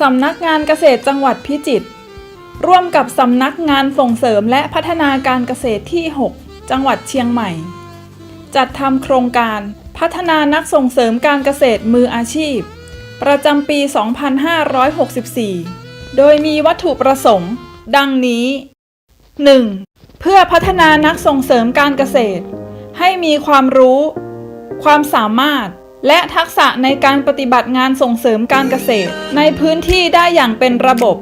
สำนักงานเกษตรจังหวัดพิจิตรร่วมกับสำนักงานส่งเสริมและพัฒนาการเกษตรที่ 6 จังหวัดเชียงใหม่ จัดทำโครงการพัฒนานักส่งเสริมการเกษตรมืออาชีพ ประจำปี 2564 โดยมีวัตถุประสงค์ ดังนี้ 1. เพื่อพัฒนานักส่งเสริมการเกษตร ให้มีความรู้ ความสามารถ และทักษะในการปฏิบัติงานส่งเสริมการเกษตร ในพื้นที่ได้อย่างเป็นระบบ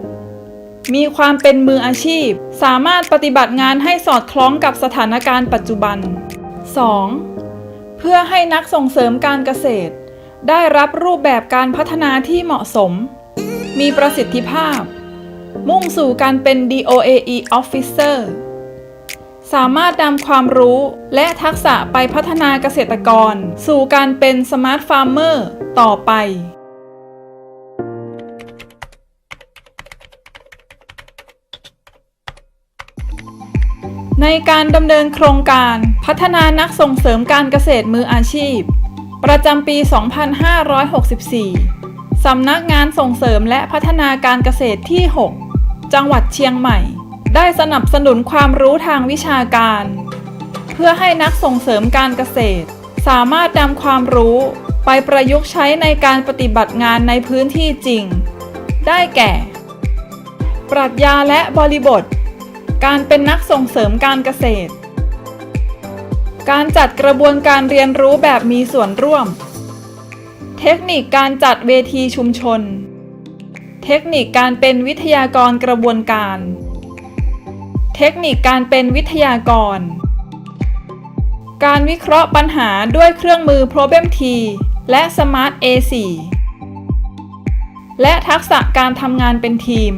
มีความเป็นมืออาชีพ สามารถปฏิบัติงานให้สอดคล้องกับสถานการณ์ปัจจุบัน 2. เพื่อให้นักส่งเสริมการเกษตร ได้รับรูปแบบการพัฒนาที่เหมาะสม มีประสิทธิภาพ มุ่งสู่การเป็น DOAE Officer สามารถนำความรู้และทักษะไปพัฒนาเกษตรกร สู่การเป็น Smart Farmer ต่อไปในการดำเนินโครงการพัฒนานักส่งเสริมการเกษตรมืออาชีพ ประจำปี 2564 สำนักงานส่งเสริมและพัฒนาการเกษตรที่ 6 จังหวัดเชียงใหม่ ได้สนับสนุนความรู้ทางวิชาการ เพื่อให้นักส่งเสริมการเกษตร สามารถนำความรู้ไปประยุกต์ใช้ในการปฏิบัติงานในพื้นที่จริง ได้แก่ ปรัชญาและบริบท การเป็นนักส่งเสริมการเกษตร การจัดกระบวนการเรียนรู้แบบมีส่วนร่วม เทคนิคการจัดเวทีชุมชน เทคนิคการเป็นวิทยากรกระบวนการ เทคนิคการเป็นวิทยากร การวิเคราะห์ปัญหาด้วยเครื่องมือ Problem T และ Smart A4 และทักษะการทำงานเป็นทีม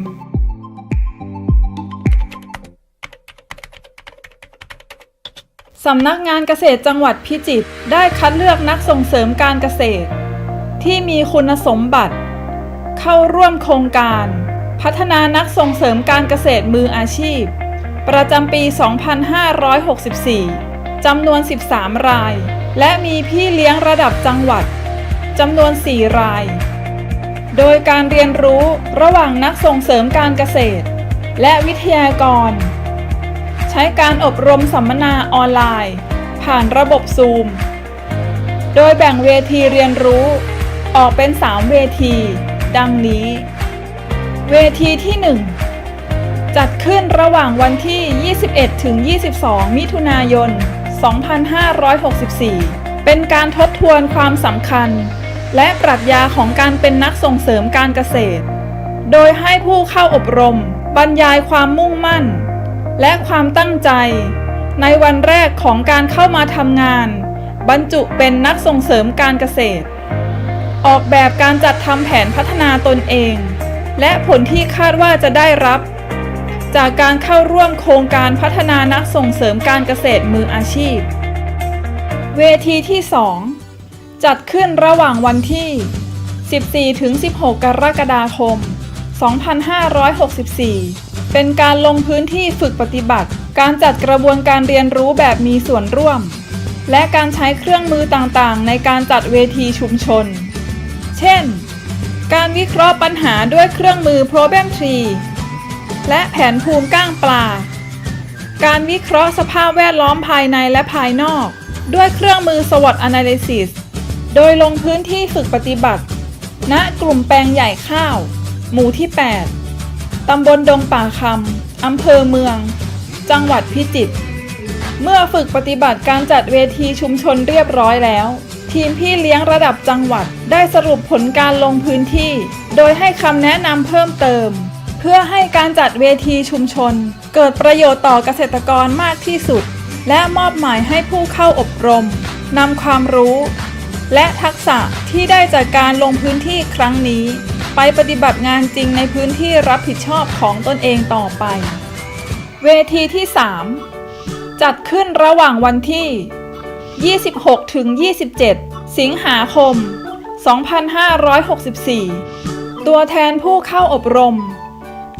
สำนักงานเกษตรจังหวัดพิจิตรได้คัดเลือกนักส่งเสริมการเกษตร ที่มีคุณสมบัติ เข้าร่วมโครงการ พัฒนานักส่งเสริมการเกษตรมืออาชีพ ประจำปี 2564 จำนวน 13 ราย และมีพี่เลี้ยงระดับจังหวัด จำนวน 4 ราย โดยการเรียนรู้ระหว่างนักส่งเสริมการเกษตร และวิทยากร ใช้การอบรมสัมมนาออนไลน์ ผ่านระบบซูม โดยแบ่งเวทีเรียนรู้ ออกเป็น 3 เวที ดังนี้ เวทีที่ 1 จัดขึ้นระหว่างวันที่ 21 ถึง 22 มิถุนายน 2564 เป็นการทบทวนความสำคัญ และปรัชญาของการเป็นนักส่งเสริมการเกษตร โดยให้ผู้เข้าอบรม บรรยายความมุ่งมั่น และความตั้งใจ ในวันแรกของการเข้ามาทำงาน บรรจุเป็นนักส่งเสริมการเกษตร ออกแบบการจัดทำแผนพัฒนาตนเอง และผลที่คาดว่าจะได้รับ จากการเข้าร่วมโครงการพัฒนานักส่งเสริมการเกษตรมืออาชีพ เวทีที่ 2 จัดขึ้นระหว่างวันที่ 14-16 กรกฎาคม 2564 เป็นการลงพื้นที่ฝึกปฏิบัติ การจัดกระบวนการเรียนรู้แบบมีส่วนร่วม และการใช้เครื่องมือต่างๆ ในการจัดเวทีชุมชน เช่น การวิเคราะห์ปัญหาด้วยเครื่องมือ Problem Tree และแผนภูมิก้างปลา การวิเคราะห์สภาพแวดล้อมภายในและภายนอก ด้วยเครื่องมือ SWOT Analysis โดยลงพื้นที่ฝึกปฏิบัติ ณ กลุ่มแปลงใหญ่ข้าว หมู่ที่ 8 ตำบลดงป่าคำ อำเภอเมือง จังหวัดพิจิตร เมื่อฝึกปฏิบัติการจัดเวทีชุมชนเรียบร้อยแล้ว ทีมพี่เลี้ยงระดับจังหวัดได้สรุปผลการลงพื้นที่ โดยให้คำแนะนำเพิ่มเติม เพื่อให้การจัดเวทีชุมชน เกิดประโยชน์ต่อเกษตรกรมากที่สุด และมอบหมายให้ผู้เข้าอบรมนำความรู้ และทักษะที่ได้จากการลงพื้นที่ครั้งนี้ ไปปฏิบัติงานจริงในพื้นที่รับผิดชอบของตนเองต่อไป เวทีที่ 3 จัดขึ้นระหว่างวันที่ 26 ถึง 27 สิงหาคม 2564 ตัวแทนผู้เข้าอบรม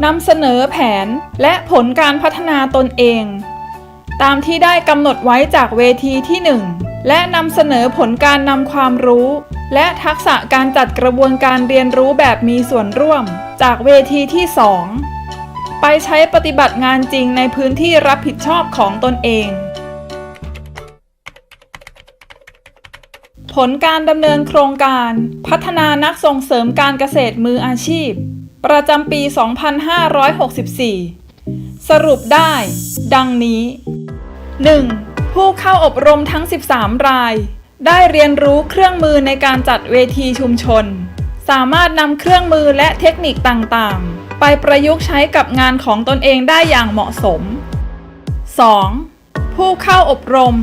นำเสนอแผนและผลการพัฒนาตนเอง ตามที่ได้กำหนดไว้จากเวทีที่ 1 และนำเสนอผลการนำความรู้ และทักษะการจัดกระบวนการเรียนรู้แบบมีส่วนร่วม จากเวทีที่ 2 ไปใช้ปฏิบัติงานจริงในพื้นที่รับผิดชอบของตนเอง ผลการดำเนินโครงการ พัฒนานักส่งเสริมการเกษตรมืออาชีพ ประจำปี 2564 สรุปได้ ดังนี้ 1. ผู้เข้าอบรมทั้ง 13 ราย ได้เรียนรู้เครื่องมือในการจัดเวทีชุมชน สามารถนำเครื่องมือและเทคนิคต่างๆ ไปประยุกต์ใช้กับงานของตนเองได้อย่างเหมาะสม 2. ผู้เข้าอบรม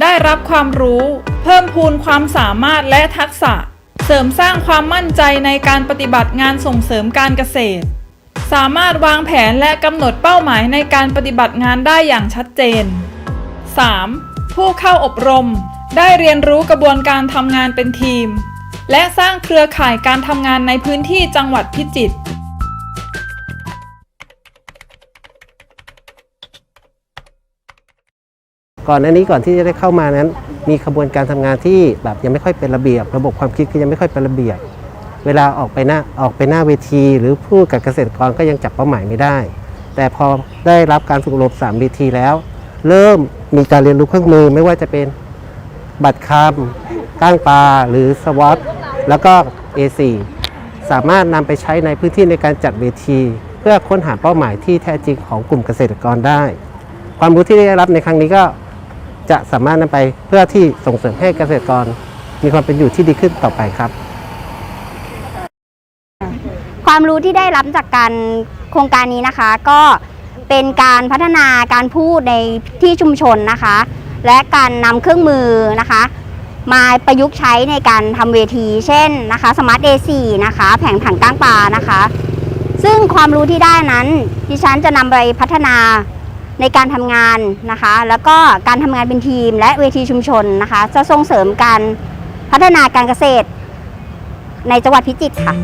ได้รับความรู้ เพิ่มพูนความสามารถและทักษะ เสริมสร้างความมั่นใจในการปฏิบัติงานส่งเสริมการเกษตร สามารถวางแผนและกำหนดเป้าหมายในการปฏิบัติงานได้อย่างชัดเจน 3. ผู้เข้าอบรม ได้เรียนรู้กระบวนการทำงานเป็นทีม และสร้างเครือข่ายการทำงานในพื้นที่จังหวัดพิจิตรก่อนหน้านี้ก่อนที่จะได้เข้ามานั้น มีขบวนการทำงานที่แบบยังไม่ค่อยเป็นระเบียบ ระบบความคิดก็ยังไม่ค่อยเป็นระเบียบ เวลาออกไปหน้าออกไปหน้าเวที หรือพูดกับเกษตรกรก็ยังจับเป้าหมายไม่ได้ แต่พอได้รับการฝึกอบรม3เวทีแล้ว เริ่มมีการเรียนรู้เครื่องมือไม่ว่าจะเป็นบัตรคำก้างปลาหรือสวอตแล้วก็ A4 สามารถนำไปใช้ในพื้นที่ในการจัดเวที เพื่อค้นหาเป้าหมายที่แท้จริงของกลุ่มเกษตรกรได้ ความรู้ที่ได้รับในครั้งนี้ก็ จะสามารถนำไปเพื่อที่ส่งเสริมให้เกษตรกรมีความเป็นอยู่ที่ดีขึ้นต่อไปครับ ความรู้ที่ได้รับจากการโครงการนี้นะคะ ก็เป็นการพัฒนาการพูดในที่ชุมชนนะคะ และการนำเครื่องมือนะคะ มาประยุกต์ใช้ในการทำเวที เช่นนะคะสมาร์ท A4 นะคะ แผงผังก้างปลานะคะ ซึ่งความรู้ที่ได้นั้นดิฉันจะนำไปพัฒนา ในการทำงานนะคะ แล้วก็การทำงานเป็นทีมและเวทีชุมชนนะคะ จะส่งเสริมการพัฒนาการเกษตร ในจังหวัดพิจิตรค่ะ